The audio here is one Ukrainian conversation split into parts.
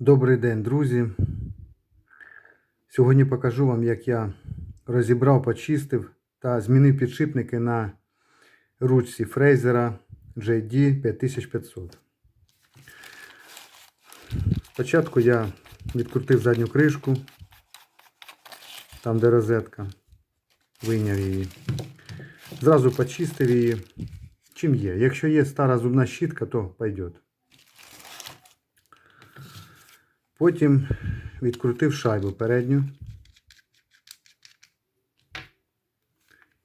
Добрий день, друзі. Сьогодні покажу вам, як я розібрав, почистив та змінив підшипники на ручці фрезера JD 5500. Спочатку я відкрутив задню кришку, там де розетка, вийняв її. Зразу почистив її. Чим є? Якщо є стара зубна щітка, то пойдет. Потім відкрутив шайбу передню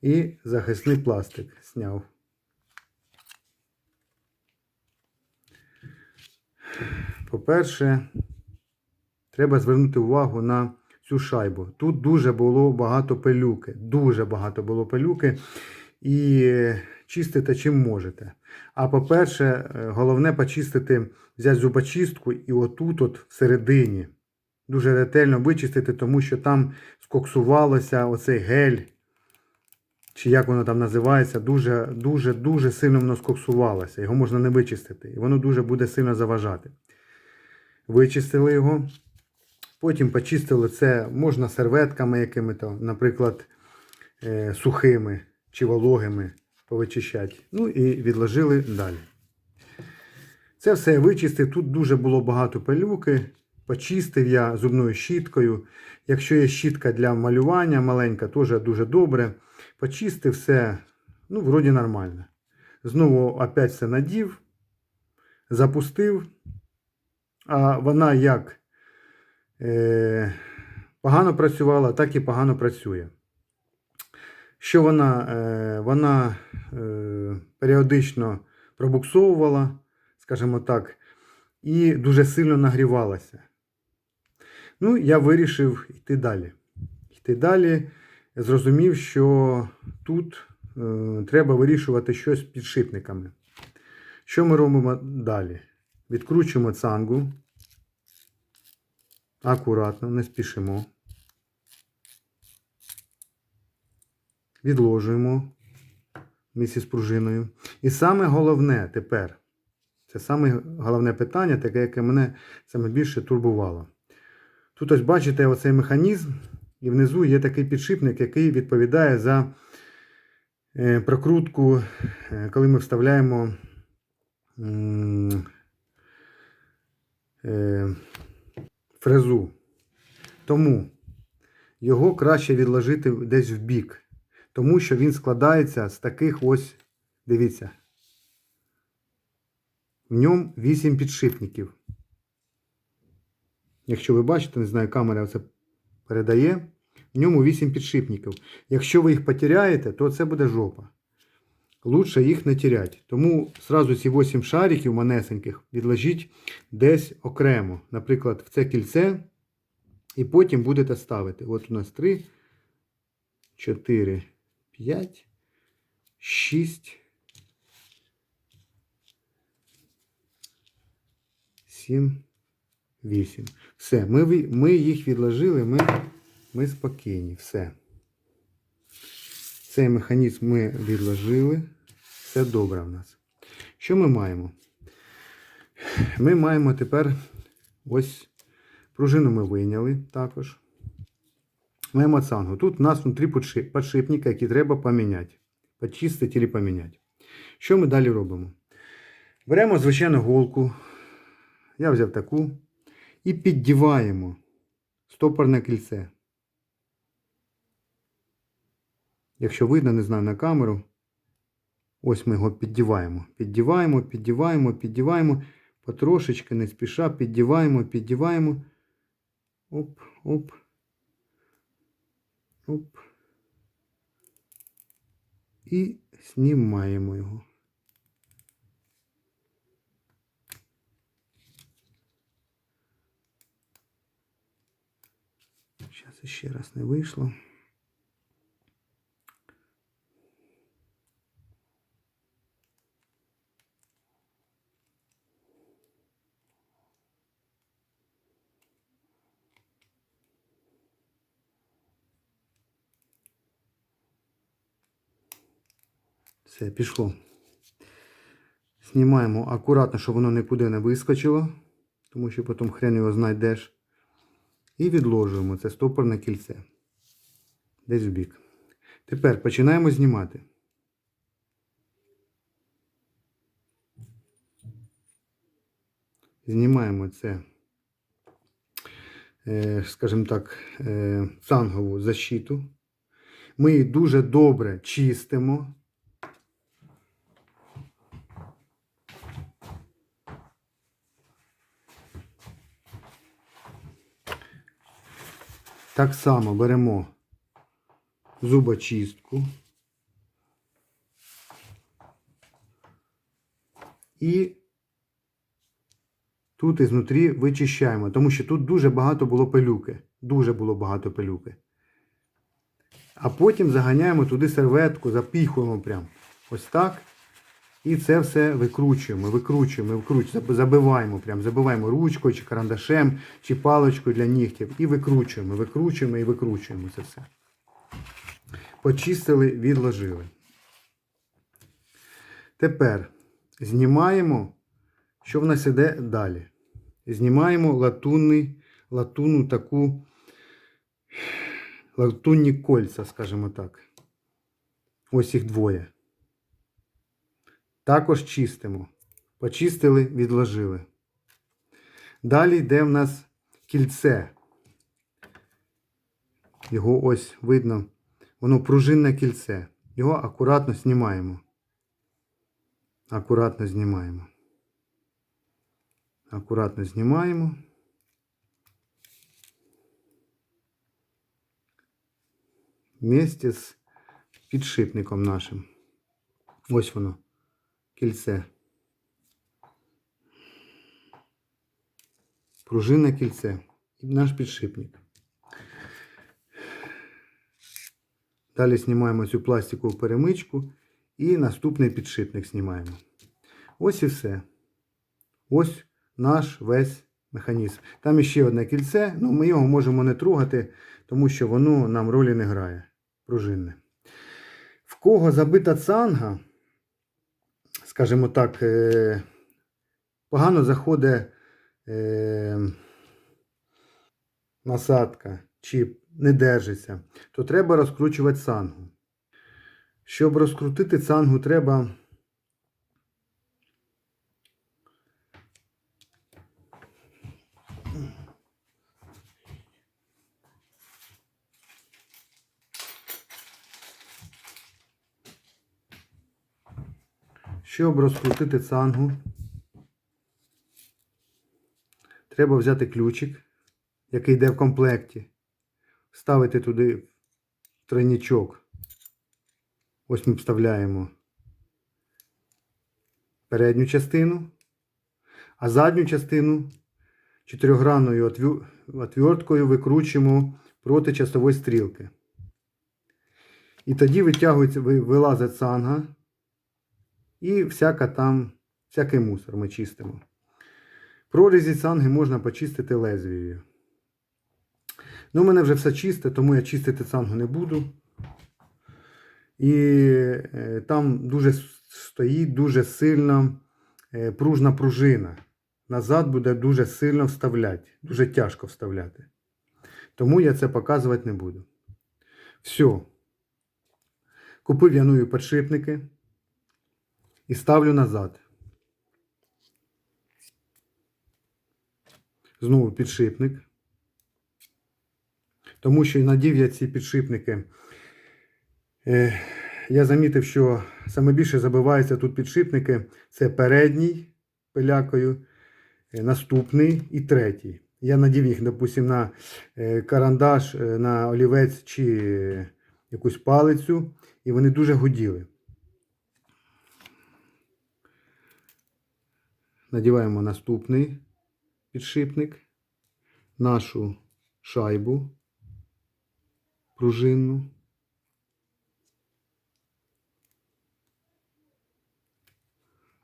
і захисний пластик зняв. По-перше, треба звернути увагу на цю шайбу. Тут дуже було багато пилюки. Дуже багато було пилюки. І чистите чим можете. А по-перше, е, головне почистити, взяти зубочистку і отут, от всередині, дуже ретельно вичистити, тому що там скоксувалося оцей гель, чи як воно там називається, дуже дуже дуже сильно воно скоксувалося. Його можна не вичистити. І воно дуже буде сильно заважати. Вичистили його. Потім почистили це можна серветками якими-то, наприклад, е, сухими чи вологими повичищати. Ну і відложили далі. Це все вичистив. Тут дуже було багато пилюки. Почистив я зубною щіткою. Якщо є щітка для малювання маленька, теж дуже добре. Почистив все, ну, вроді нормально. Знову опять все надів, запустив. А вона як е, погано працювала, так і погано працює. Що вона, е, вона е, періодично пробуксовувала, скажімо так, і дуже сильно нагрівалася. Ну, я вирішив йти далі. Йти далі, зрозумів, що тут е, треба вирішувати щось з підшипниками. Що ми робимо далі? Відкручуємо цангу. Акуратно, не спішимо. Відложуємо місці з пружиною. І саме головне тепер, це саме головне питання, таке, яке мене саме більше турбувало. Тут ось бачите оцей механізм, і внизу є такий підшипник, який відповідає за е, прокрутку, е, коли ми вставляємо е, фрезу. Тому його краще відложити десь в бік. Тому що він складається з таких ось, дивіться, в ньому 8 підшипників. Якщо ви бачите, не знаю, камера це передає, в ньому 8 підшипників. Якщо ви їх потеряєте, то це буде жопа. Лучше їх не теряти. Тому сразу ці 8 шариків манесеньких відложіть десь окремо. Наприклад, в це кільце. І потім будете ставити. От у нас 3, 4, 5, 6, 7, 8. Все, ми, ми їх відложили, ми, ми спокійні. Все. Цей механізм ми відложили. Все добре в нас. Що ми маємо? Ми маємо тепер ось пружину ми вийняли також. Маємо цангу. Тут у нас внутрі подши- подшипники, які треба поміняти. Почистити або поміняти. Що ми далі робимо? Беремо звичайну голку. Я взяв таку. І піддіваємо стопорне кільце. Якщо видно, не знаю на камеру. Ось ми його піддіваємо. Піддіваємо, піддіваємо, піддіваємо. Потрошечки, не спіша, піддіваємо, піддіваємо. Оп, оп. Оп. І знімаємо його. Зараз ще раз не вийшло. Все, пішло. Знімаємо акуратно, щоб воно нікуди не вискочило. тому що потім хрен його знайдеш. І відложуємо це стопорне кільце. Десь в бік. Тепер починаємо знімати. Знімаємо це, е, скажімо так, е, цангову защиту. Ми її дуже добре чистимо. Так само беремо зубочистку і тут ізнутрі вичищаємо, тому що тут дуже багато було пилюки. Дуже було багато пилюки. А потім заганяємо туди серветку, запіхуємо прям ось так. І це все викручуємо, викручуємо, викручуємо, забиваємо, прям, забиваємо ручкою, чи карандашем, чи паличкою для нігтів. І викручуємо, викручуємо і викручуємо це все. Почистили, відложили. Тепер знімаємо, що в нас іде далі. Знімаємо латунний, латунну таку латунні кольця, скажімо так. Ось їх двоє. Також чистимо. Почистили, відложили. Далі йде в нас кільце. Його ось видно, воно пружинне кільце. Його акуратно знімаємо. Акуратно знімаємо. Акуратно знімаємо. Вместе з підшипником нашим. Ось воно кільце. Пружинне кільце. І наш підшипник. Далі знімаємо цю пластикову перемичку і наступний підшипник знімаємо. Ось і все. Ось наш весь механізм. Там іще одне кільце, але ми його можемо не трогати, тому що воно нам ролі не грає. Пружинне. В кого забита цанга, скажімо так, е, погано заходить е, насадка чи не держиться, то треба розкручувати сангу. Щоб розкрутити цангу, треба Щоб розкрутити цангу, треба взяти ключик, який йде в комплекті, вставити туди тройничок. Ось ми вставляємо передню частину, а задню частину чотирьохгранною отвю- отверткою викручуємо проти часової стрілки. І тоді витягується, вилазить цанга. І всяка там, всякий мусор ми чистимо. Прорізі цанги можна почистити лезвією. Ну, у мене вже все чисте, тому я чистити цангу не буду. І е, там дуже стоїть дуже сильна е, пружна пружина. Назад буде дуже сильно вставляти, дуже тяжко вставляти. Тому я це показувати не буду. Все. Купив я нові підшипники і ставлю назад. Знову підшипник. Тому що надів я ці підшипники. Е, я замітив, що саме більше забиваються тут підшипники. Це передній пилякою, е, наступний і третій. Я надів їх, допустим, на е, карандаш, на олівець чи якусь палицю, і вони дуже гуділи. Надіваємо наступний підшипник, нашу шайбу пружинну.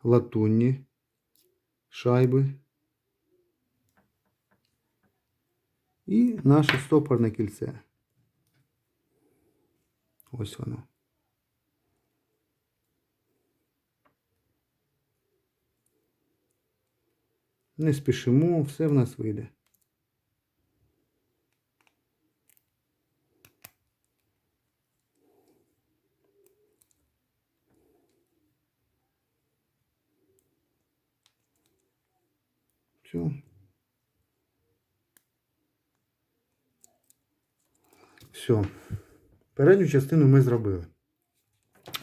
Латунні шайби. І наше стопорне кільце. Ось воно. Не спішимо, все в нас вийде. Все. Все. Передню частину ми зробили.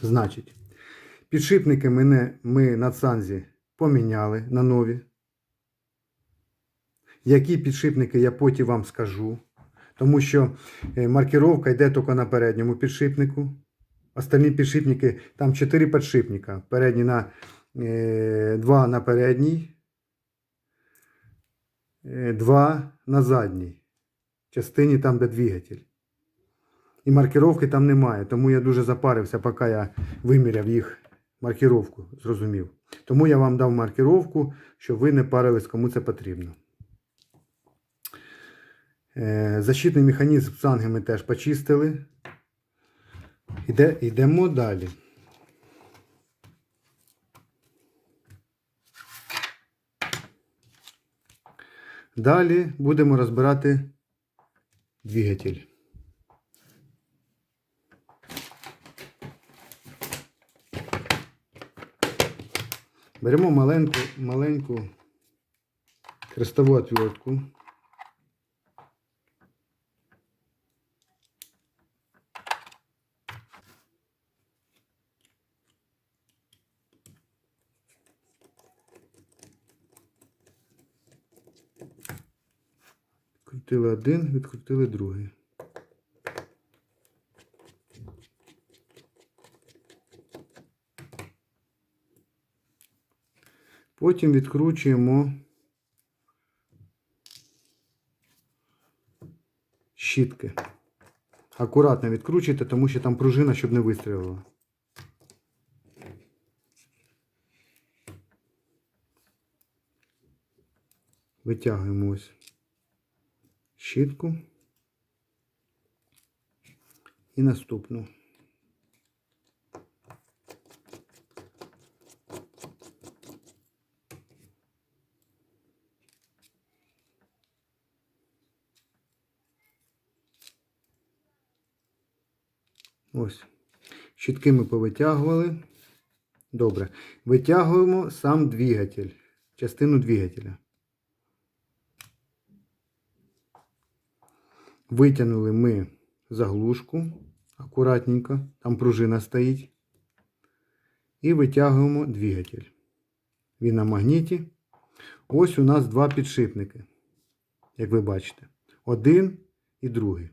Значить, підшипники мене, ми на цанзі поміняли на нові. Які підшипники я потім вам скажу. Тому що е, маркировка йде тільки на передньому підшипнику. Остальні підшипники, там 4 підшипника. Передні на, е, 2 на передній, е, 2 на задній. Частині там, де двигатель. І маркировки там немає. Тому я дуже запарився, поки я виміряв їх маркировку, зрозумів. Тому я вам дав маркировку, щоб ви не парились, кому це потрібно. Е, Защитний механізм цанги ми теж почистили. Іде, йдемо далі. Далі будемо розбирати двигатель. Беремо маленьку, маленьку хрестову отвертку. Відкрутили один, відкрутили другий. Потім відкручуємо щітки. Акуратно відкручуйте, тому що там пружина, щоб не вистрілила. Витягуємо ось щітку і наступну. Ось. Щітки ми повитягували. Добре. Витягуємо сам двигатель, частину двигателя. Витягнули ми заглушку акуратненько, там пружина стоїть. І витягуємо двигатель. Він на магніті. Ось у нас два підшипники, як ви бачите. Один і другий.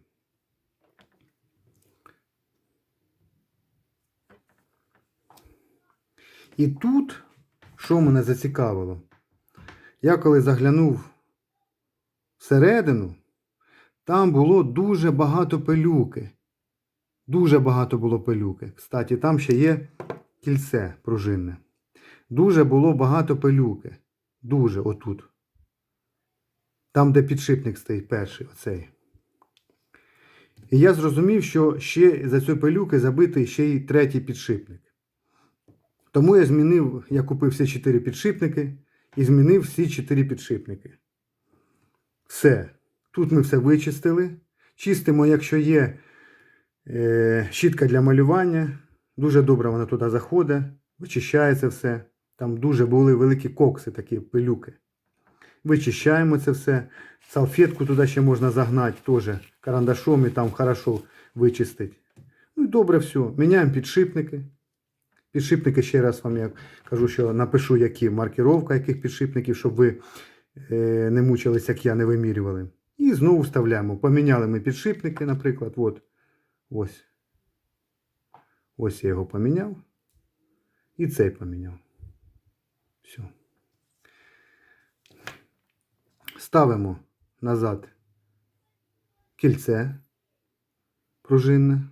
І тут, що мене зацікавило, я коли заглянув всередину, там було дуже багато пилюки. Дуже багато було пилюки. Кстати, там ще є кільце пружинне. Дуже було багато пилюки. Дуже отут. Там, де підшипник стоїть перший, оцей. І я зрозумів, що ще за цією пилюки забитий ще й третій підшипник. Тому я змінив, я купив всі чотири підшипники і змінив всі чотири підшипники. Все. Тут ми все вичистили. Чистимо, якщо є е, щітка для малювання. Дуже добре вона туди заходить, вичищається все. Там дуже були великі кокси, такі пилюки. Вичищаємо це все. Салфетку туди ще можна загнати теж карандашом і там хорошо вичистити. Ну і добре все. Міняємо підшипники. Підшипники, ще раз вам я кажу, що напишу, які маркировка яких підшипників, щоб ви е, не мучились, як я, не вимірювали. І знову вставляємо. Поміняли ми підшипники, наприклад. От. Ось. Ось я його поміняв. І цей поміняв. Все. Ставимо назад кільце пружинне.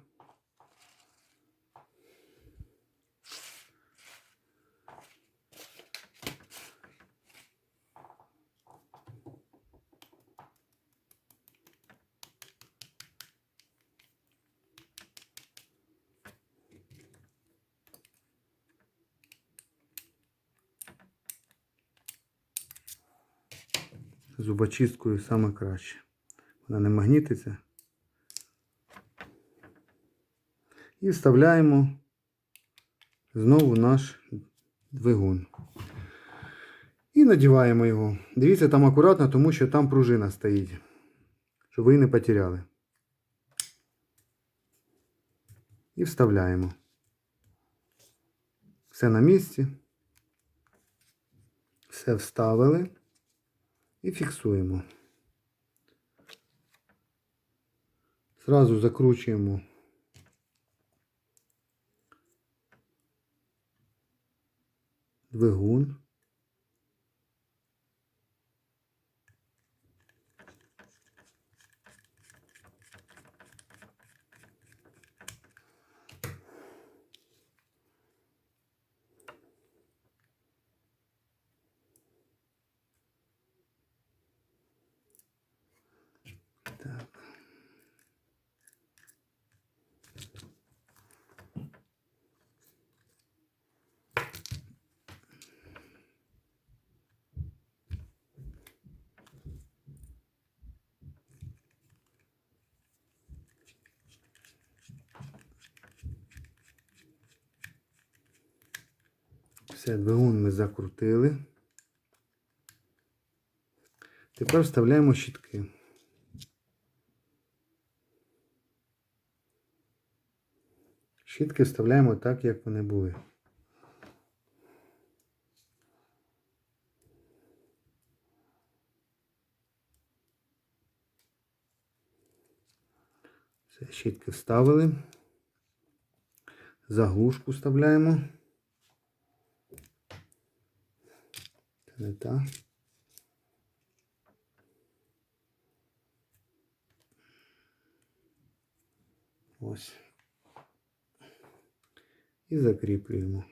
Зубочисткою саме краще. Вона не магнітиться. І вставляємо знову наш двигун. І надіваємо його. Дивіться там акуратно, тому що там пружина стоїть. Щоб ви її не потеряли. І вставляємо. Все на місці. Все вставили і фіксуємо. Зразу закручуємо двигун. Так. Все, двигун ми закрутили. Тепер вставляємо щітки. Щітки вставляємо так, як вони були. Все, щітки вставили. Заглушку вставляємо. не та. Ось. І закріплюємо.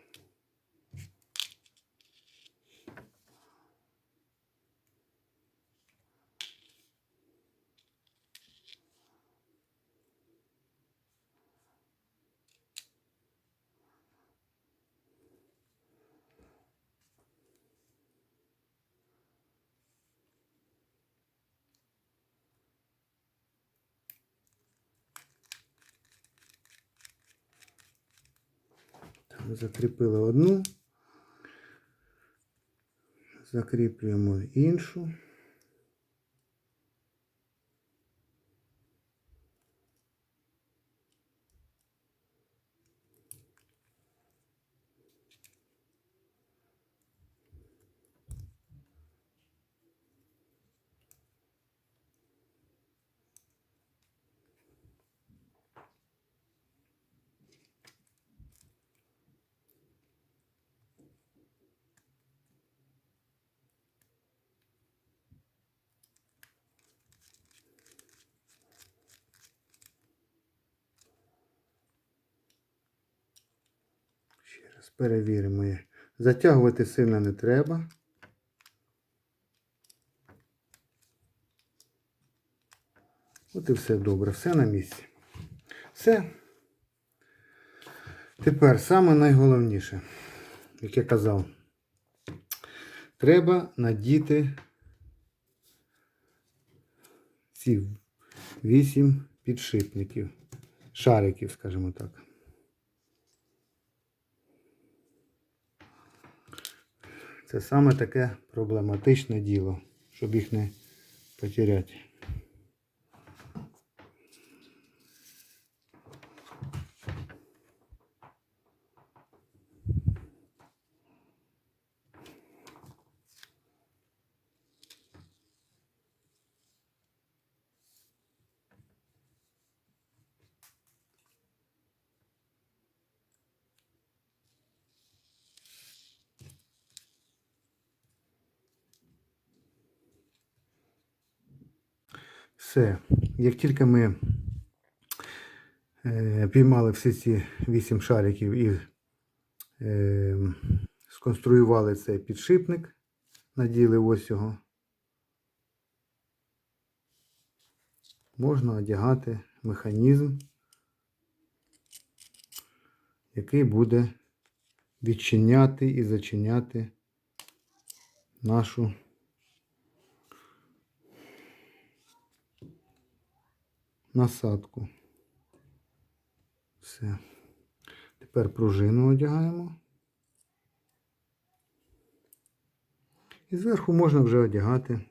Закріпили одну, закріплюємо іншу. Ще раз перевіримо. Затягувати сильно не треба. От і все добре, все на місці. Все. Тепер саме найголовніше, як я казав, треба надіти ці вісім підшипників, шариків, скажімо так. Це саме таке проблематичне діло, щоб їх не потеряти. Все. Як тільки ми е, піймали всі ці вісім шариків і е, сконструювали цей підшипник, наділи ось його, можна одягати механізм, який буде відчиняти і зачиняти нашу насадку. Все. Тепер пружину одягаємо. І зверху можна вже одягати.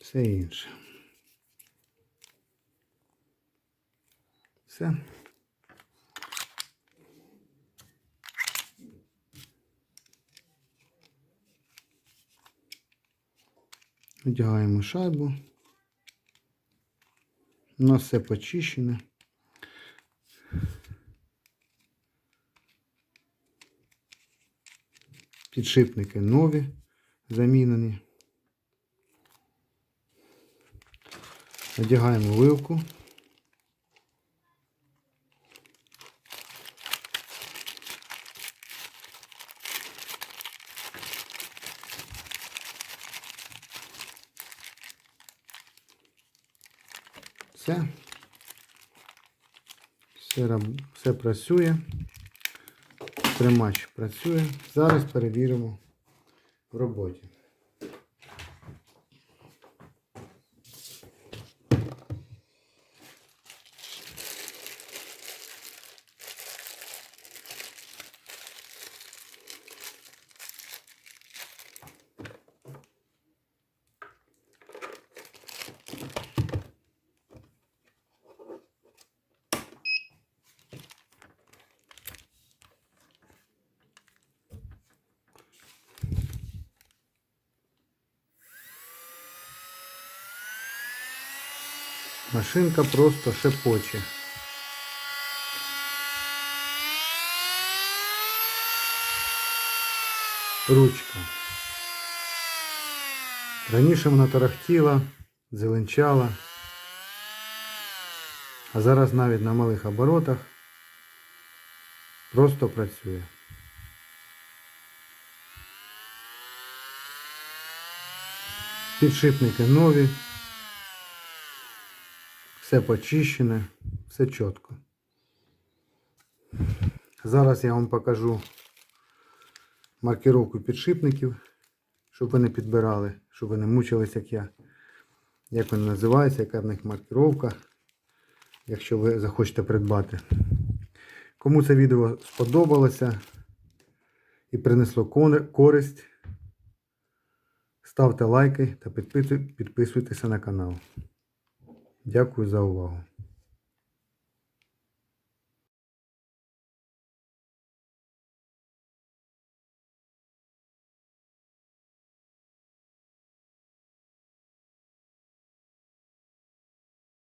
Все інше. Все. Одягаємо шайбу. У нас все почищене. Підшипники нові, замінені. Одягаємо вилку. Все. Все, все працює. Тримач працює. Зараз перевіримо в роботі. Машинка просто шепоче. Ручка. Раніше вона тарахтіла, зеленчала, а зараз навіть на малих оборотах просто працює. Підшипники нові. Все почищене, все чітко. Зараз я вам покажу маркировку підшипників, щоб ви не підбирали, щоб ви не мучились, як я. Як вони називаються, яка в них маркировка, якщо ви захочете придбати. Кому це відео сподобалося і принесло користь, ставте лайки та підписуй- підписуйтеся на канал. Дякую за увагу.